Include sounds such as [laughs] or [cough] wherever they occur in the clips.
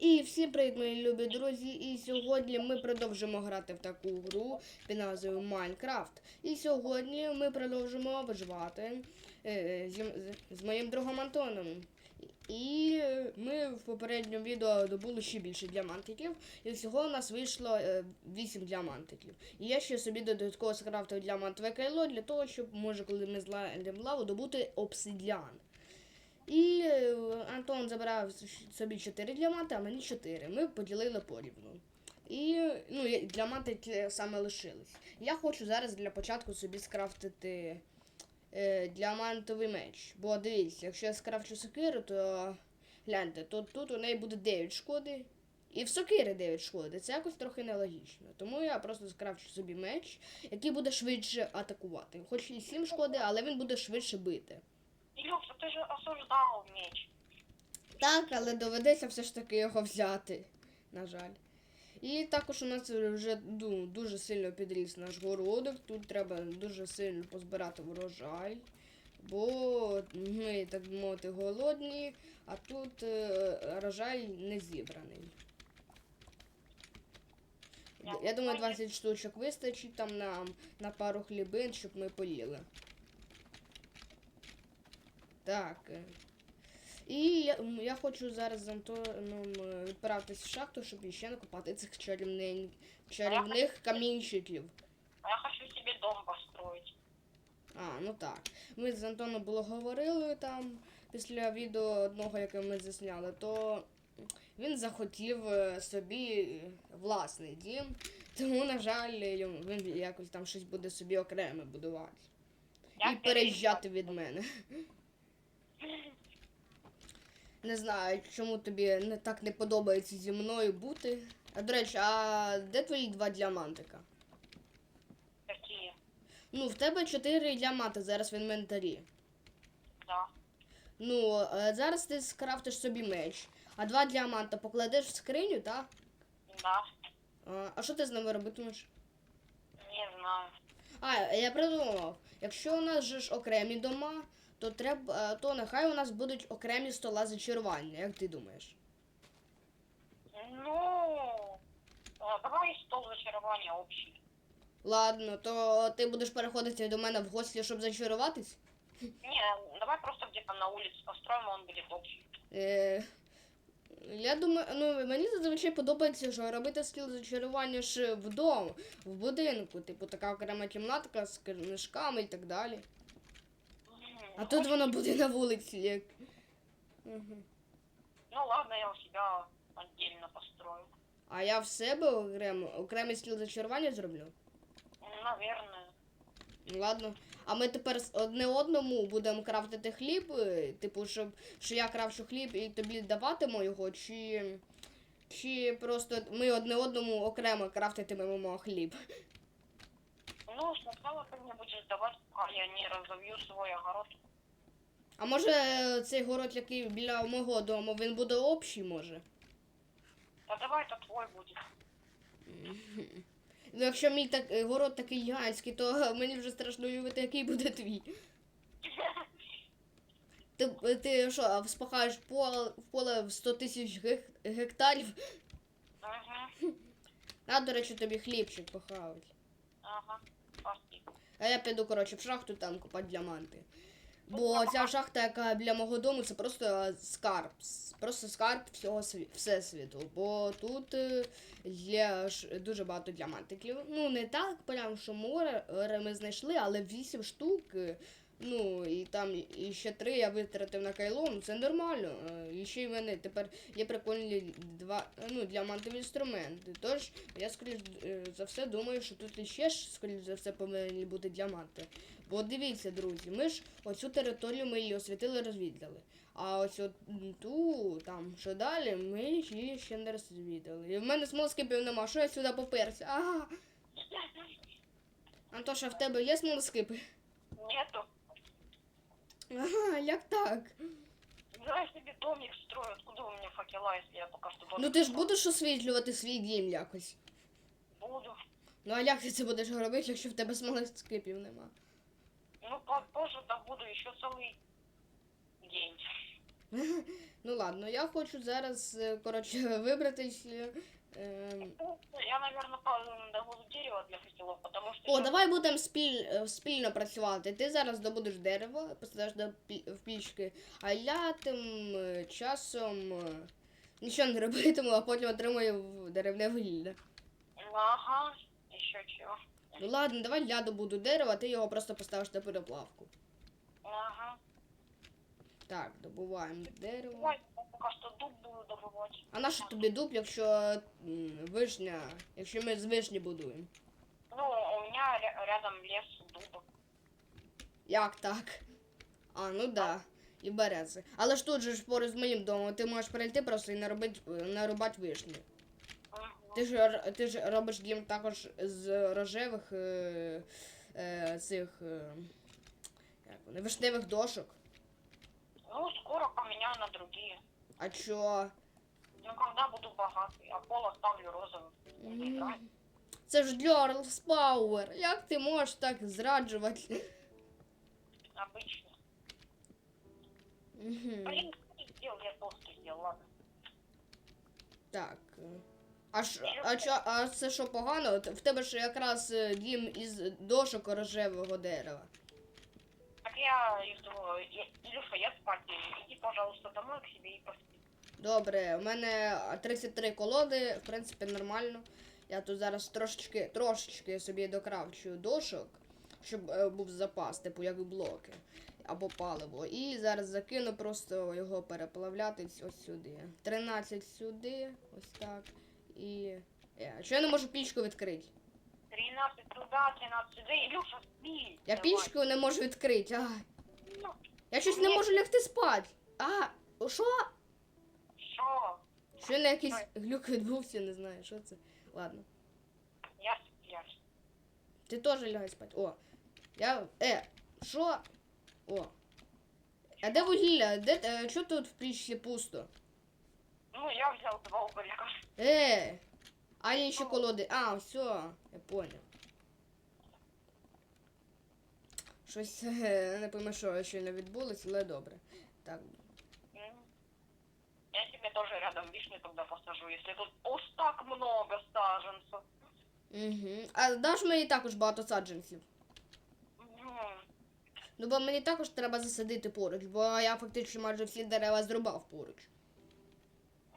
І всім привіт, мої любі друзі! І сьогодні ми продовжимо грати в таку гру під назвою Майнкрафт. І сьогодні ми продовжимо виживати е, з, моїм другом Антоном. І е, ми в попередньому відео добули ще більше діамантиків, і всього у нас вийшло е, 8 діамантиків. І я ще собі додатково скрафтив діамантове кайло для того, щоб, може, коли ми злаємо лаву, добути обсидіан. І е, Антон забрав собі 4 діаманти, а мені 4. Ми поділили порівну. І ну, діаманти саме лишились. Я хочу зараз для початку собі скрафтити е, діамантовий меч. Бо дивіться, якщо я скрафчу сокиру, то гляньте, то тут у неї буде 9 шкоди. І в сокири 9 шкоди. Це якось трохи нелогічно. Тому я просто скрафчу собі меч, який буде швидше атакувати. Хоч і 7 шкоди, але він буде швидше бити. Илюша, ты же осуждал меч. Так, але доведеться все ж таки його взяти, на жаль. І також у нас вже ну, дуже сильно підріс наш городик. Тут треба дуже сильно позбирати врожай. Бо ми, так би мовити, голодні, а тут е, врожай не зібраний. Я думаю, 20 штучок вистачить там нам на пару хлібин, щоб ми поїли. Так. І я, я хочу зараз з Антоном е, відправитись в шахту, щоб іще накопати цих чарівних, чарівних камінчиків. А я хочу себе дом построить. А, ну так. Ми з Антоном було говорили там після відео одного, яке ми засняли, то він захотів е, собі власний дім. Тому, на жаль, він якось там щось буде собі окреме будувати. Я І переїжджати від мене. [laughs] Не знаю, чому тобі не так не подобається зі мною бути. А до речі, а де твої два діамантика? Какие? Ну, в тебе чотири діаманти зараз в інвентарі. Да. Ну, е, зараз ти скрафтиш собі меч, а два діаманта покладеш в скриню, так? Да. А, а що ти з ними робитимеш? Не знаю. А, я придумав. Якщо у нас же ж окремі дома, то треба, е, то нехай у нас будуть окремі стола зачарування, як ти думаєш? Ну, а, давай стол зачарования общий. Ладно, то ти будеш переходити до мене в гості, щоб зачаруватись? Не, давай просто где-то на улице построим, он будет общий. Е, я думаю, ну мені зазвичай подобається, що робити стіл зачарування ж вдома, в будинку, типу така окрема кімнатка з книжками і так далі. А тут воно буде на вулиці, як. Мгм. Ну ладно, я у себя отдельно построю. А я в себе окремо, окремий стіл зачарування зроблю. Наверное. Ну, Ладно. А ми тепер одне одному будемо крафтити хліб, е, типу, щоб що я крафчу хліб і тобі даватиму його, чи, чи просто ми одне одному окремо крафтитимемо хліб. Ну, сначала ты мне будешь давать, пока я не разовью свой огород. А може цей город, який біля мого дому, він буде общий, може? Да давай это твой будет. [laughs] Ну, якщо мій так, город такий гігантський, то [laughs] мені вже страшно уявити, який буде твій. [laughs] Ти, ти що, вспахаєш поле, в поле в 100 тисяч гек- гектарів? Ага, А, до речі, тобі хлібчик похавать. ага. Спасибо. А я піду, коротше, в шахту там копати діаманти. Бо ця шахта, яка біля мого дому, це просто скарб. Просто скарб всього світу. всесвіту. Бо тут е, є дуже багато діамантиків. Ну, не так, прям, що море е, ми знайшли, але 8 штук. Ну, і там і ще три я витратив на кайло, ну це нормально. Е, І ще й мене тепер є прикольні два ну, діамантові інструменти. Тож я скоріш е, за все думаю, що тут іще ж, скоріш за все, повинні бути діаманти. Бо дивіться, друзі, ми ж оцю територію ми її освітили, розвідали. А ось от ту, там, що далі, ми її ще не розвідали. І в мене смолоскипів нема, що я сюди поперся? Ага. Антоша, в тебе є смолоскипи? Нету. Ага, як так? Ну, я себе домик строю. Откуда у меня факела, если я пока что домик Ну ти ж строю? будеш освітлювати свій дім якось. Буду. Ну а як ти це будеш робити, якщо в тебе смолоскипів нема? Ну, по- позже добуду еще целый день. Ну ладно, я хочу зараз, е, коротше, вибратись. е, ем, Я, наверное, добуду дерево для костелов, потому что... О, давай будемо спіль, е, спільно працювати. Ти зараз добудеш дерево, поставиш до пі- в пічки, а я тим е, часом е, нічого не робитиму, [laughs] а потім отримую деревне вугілля. Ага, еще чего. Ну ладно, давай я добуду дерево, а ти його просто поставиш на переплавку. Так, добуваємо дерево. Ой, я пока что дуб буду добывать. А на що тобі дуб, якщо м, вишня, якщо ми з вишні будуємо? Ну, у меня ря- рядом лес дуба. Як так? А, ну да. І берези. Але ж тут же ж поруч з моїм домом, ти можеш перейти просто і наробити, нарубати вишні. Мгм. Ти ж, р- ти ж робиш дім також з рожевих е, е, цих е, як вони, вишневих дошок. Ну, скоро поменяю на другие. А чо? Ну, когда буду богатый, а пол оставлю розовым. Не знаю. Це ж Girls Power. Як ти можеш так зраджувати? Обычно. Мгм. Блин, ты сделал, я толстый сделал, ладно. Так. е. А, ж, а, чо, а це що погано? От В тебе ж якраз е, дім із дошок рожевого дерева. Я иду, я- Илюша, я спать иду. Иди, пожалуйста, домой к себе и поспи. Добре, у мене 33 колоди, в принципі, нормально. Я тут зараз трошечки, трошечки собі докравчую дошок, щоб е, був запас, типу як блоки або паливо. І зараз закину просто його переплавляти ось сюди. 13 сюди, ось так. І. Е, Що я не можу пічку відкрити? 13 туда, 13 сюда. Илюша, спи. Я давай. пічку не можу відкрити. А, Ну, я щось не можу лягти спати. А, що? Що? Що на якийсь глюк відбувся, не знаю, що це. Ладно. Я сплю. Ти теж лягай спати. О. Я. Е, що? О. А де вугілля? Де. Е, що тут в пічці пусто? Ну, я взял два уголька. Е. А інші колоди. А, все, я понял. Щось [laughs] не пойму, що ще не відбулось, але добре. Так. Я себе тоже рядом вишни тогда посажу, если тут уж так много саженцев. Угу. А даш мені також багато саджанців. М. Ну, бо мені також треба засадити поруч, бо я фактично майже всі дерева зрубав поруч.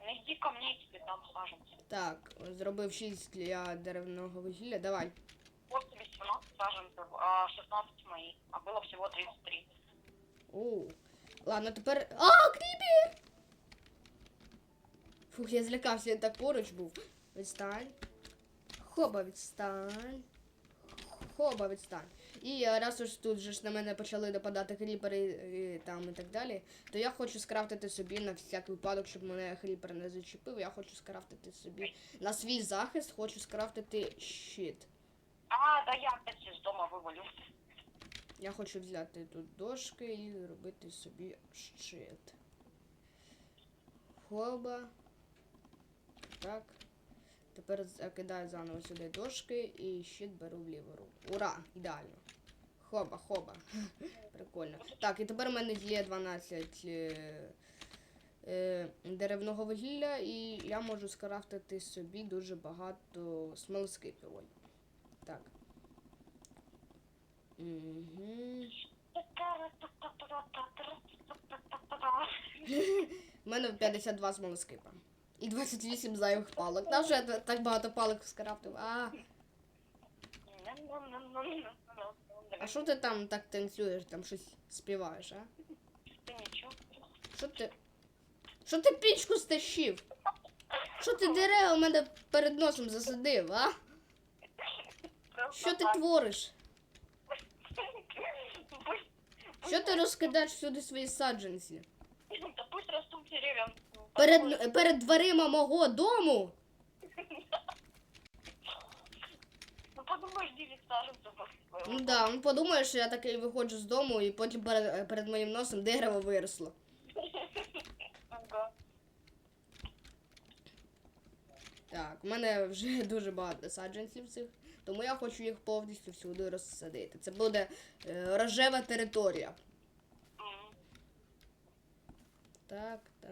Ну, Иди ко мне, я тебе дам саженцы. Так, зробив 6 для деревного вугілля. Давай. Тебе 17 саженцев, а 16 мои. А было всего 33. О, ладно, тепер. А, кріпер! Фух, я злякався, я так поруч був. Відстань. Хоба, відстань. Хоба, відстань. І е, раз уж тут же ж на мене почали нападати кріпери і, там і так далі, то я хочу скрафтити собі на всякий випадок, щоб мене кріпер не зачепив. Я хочу скрафтити собі на свій захист, хочу скрафтити щит. А, да я опять из дома вывалю. Я хочу взяти тут дошки і зробити собі щит. Хоба. Так. Тепер закидаю заново сюди дошки і щит беру в ліву руку. Ура! Ідеально. Хоба, хоба. Прикольно. Так, і тепер у мене є 12 е, е, деревного вугілля, і я можу скрафтити собі дуже багато смолоскипів. Так. У мене 52 смолоскипа. І 28 зайвих палок. Та вже я так багато палок скрафтив. А що ти там так танцюєш, там щось співаєш, а? Ничего. Що ти. Що ти пічку стащив? Що ти дерева у мене перед носом засадив, а? Що ти твориш? Що ти розкидаєш всюди свої саджанці? Да пусть растут деревья. Перед, перед дверима мого дому? [laughs] Ну подумаешь, 9 саженцев. Ну да, він подумає, що я такий виходжу з дому і потім перед, перед моїм носом дерево виросло. Так, у мене вже [laughs] дуже багато саджанців цих, тому я хочу їх повністю всюди розсадити. Це буде е, рожева територія. Так, так.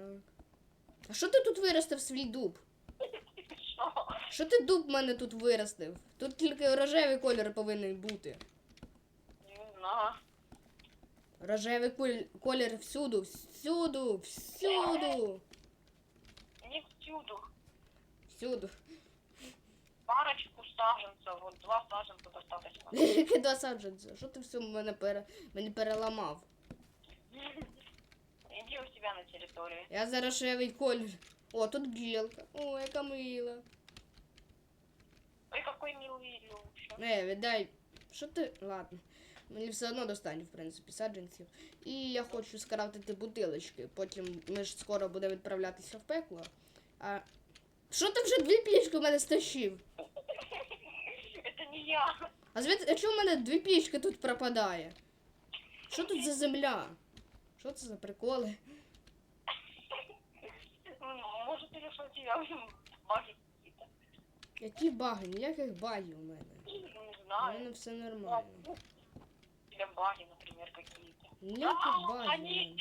А що ти тут виростив свій дуб? [laughs] Що ти дуб в мене тут виростив? Тут тільки рожевий колір повинен бути. Не. Рожевий куль- колір всюду, всюду, всюду, Не всюду. всюду. Парочку саженцев, вот два саженца достаточно. [laughs] Два саджанця? Що ти все мене пере... мені переламав? Иди у себя на территории. Я за рожевий колір. О, тут білка. О, яка мила. Ой, какой милый Илюша. Не, віддай. Що ти. Ладно. Мені все одно достань, в принципі, саджанців. І я хочу скрафтити бутилочки. Потім ми ж скоро будемо відправлятися в пекло. А. Що ти вже дві пічки в мене стащив? Это не я. А звідки, а чому в мене дві пічки тут пропадає? Що тут за земля? Що це за приколи? М, Может, Илюша, у тебя какие-то. Які баги? Ніяких багів у мене. Не знаю. У мене все нормально. У тебя баги, например, какие-то. Ніяких багів. э,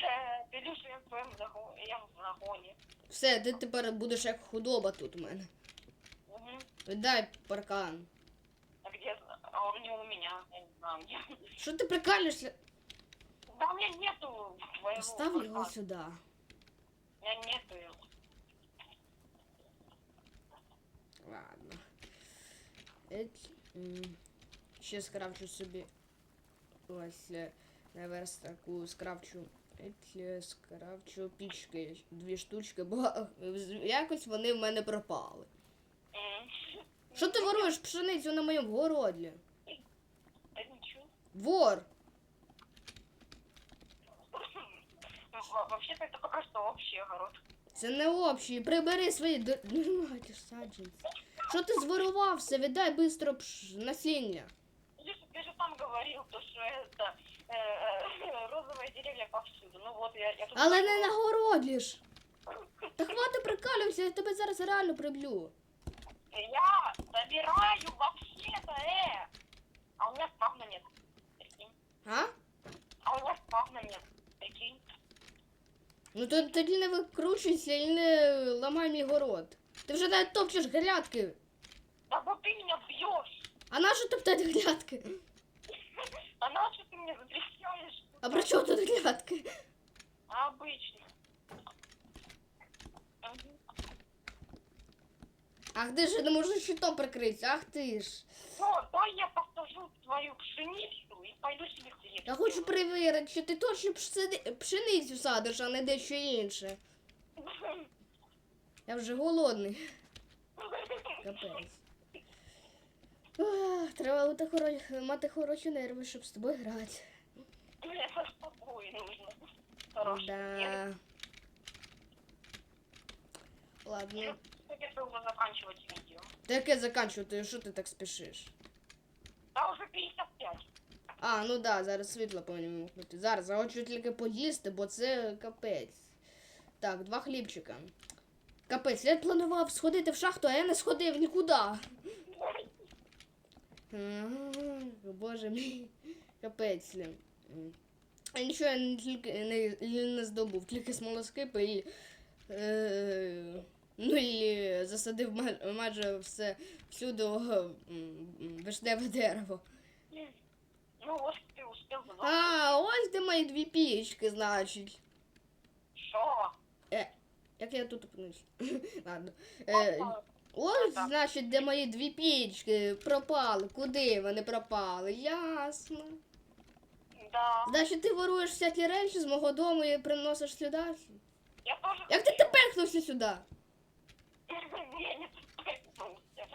я в загоне. Я в загоне. Все, ти тепер будеш як худоба тут у мене. Мгм. Віддай паркан. А где? А он не у меня. Я не знаю где. Що ти прикалюєшся? Да у меня нету твоего. Постав його паркана. сюди. У меня нету его. Ладно. Еть, Ще скрафчу собі. Ось е, на верстаку скрафчу. Еть, скрафчу пічки. Дві штучки, бо [laughs] якось вони в мене пропали. Що ти воруєш пшеницю на моєму городі? Вор! Вообще-то это пока что общий огород. Це не общий. Прибери свої до... Нормальні саджанці. Що ти зворував все? Віддай швидко пш... насіння. Слушай, ты же сам говорил, то, что это э, э, розовые деревья повсюду. Ну вот, я, я тут... Але не на городі ж. Та хвати прикалюватися, я тебе зараз реально приб'ю. Я собираю вообще-то, э! А у меня спавна нет. Прикинь. А? А у меня спавна нет. Прикинь. Ну то тоді не викручуйся і не ламай мій город. Ти вже навіть топчеш грядки. Да вот ты меня бьешь. А нащо топтати грядки? А на что ты меня запрещаешь? А при чому тут грядки? А обычно. Ах ти ж не можеш щитом прикритися, ах ти ж. Ну, дай я посажу твою пшеницу и пойду себе хлеб. Я хочу перевірити, чи ти точно пшени- пшеницю садиш, а не дещо інше. Я вже голодний. Капець. Ах, треба бути хоро... мати хороші нерви, щоб з тобою грати. Это с тобой нужно. Хороший Да. Ладно. Я хотел уже заканчивать видео. Та яке заканчувати, що ти так спішиш? Да уже 55. А, ну да, зараз світло повинні вимкнути. Зараз я хочу тільки поїсти, бо це капець. Так, два хлібчика. Капець, я планував сходити в шахту, а я не сходив нікуди. Боже мій. Капець. А нічого я не тільки не, не здобув, тільки смолоскипи і. Е, ну і засадив майже все всюди вишневе дерево. Ну ты успел за А, ось де мої дві пічки, значить. Что? Як я тут опинився? [laughs] Ладно. Е, ось, значить, де мої дві пічки пропали. Куди вони пропали? Ясно. Да. Значить, ти воруєш всякі речі з мого дому і приносиш сюди. Я тоже... Як ти тепер хнувся сюди? Я не проснулся.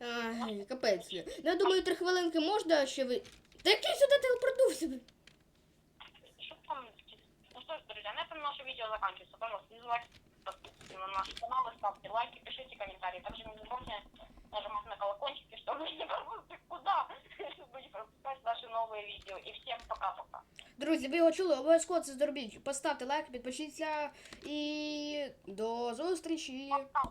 Ай, капець. Ну, я думаю, три хвилинки можна ще ви. Та який сюди телепортувся? Что там? Ну что ж, друзья, на этом наше видео заканчивается. Пожалуйста, не забывайте подписываться на наш канал и ставьте лайки, пишите комментарии. Также не забывайте нажимать на колокольчики, чтобы не пропустить куда, чтобы не пропускать наши новые видео. И всем пока-пока. Друзі, ви його чули, обов'язково це зробіть. Поставте лайк, підпишіться і до зустрічі. Пока.